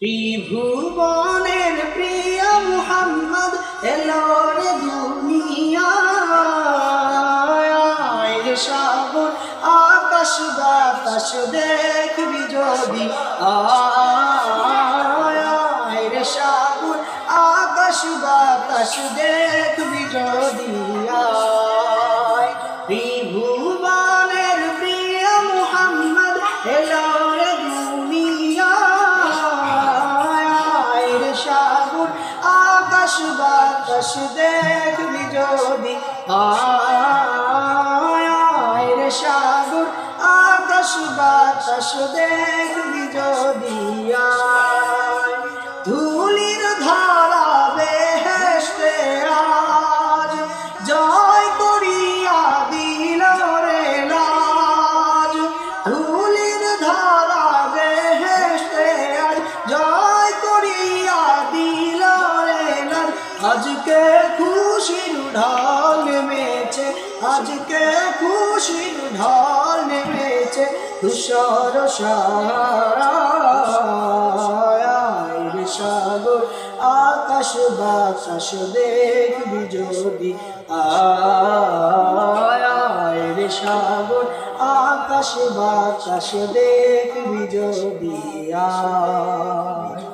ত্রিভুবনের প্রিয় মুহাম্মদ, এলো রে আকাশ বাতাস দেখবি যদি। আয় রে আকাশ বাতাস দেখবি যদি। আয় বাতাস দেখবি যদি আয় রে সাগর আকাশ বাতাস দেখবি যদি আয়। আজকে খুশির ঢাল নেমেছে, আজকে খুশির ঢাল নেমেছে, তুষার সারায়। সাগর, আকাশ বাতাস দেখবি যদি। আয় সাগর, আকাশ বাতাস দেখবি যদি। আয়।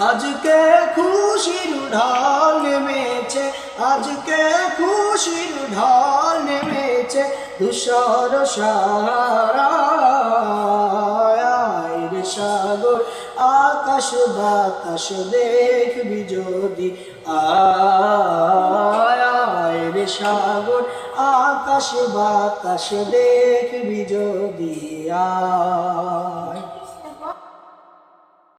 আজকে খুশির ঢাল নেমেছে, আজকে খুশির ঢাল নেমেছে তুষার সারায় সাগর, আকাশ বাতাস দেখবি যদি। আয় রে সাগর, আকাশ বাতাস দেখবি যদি। আয়।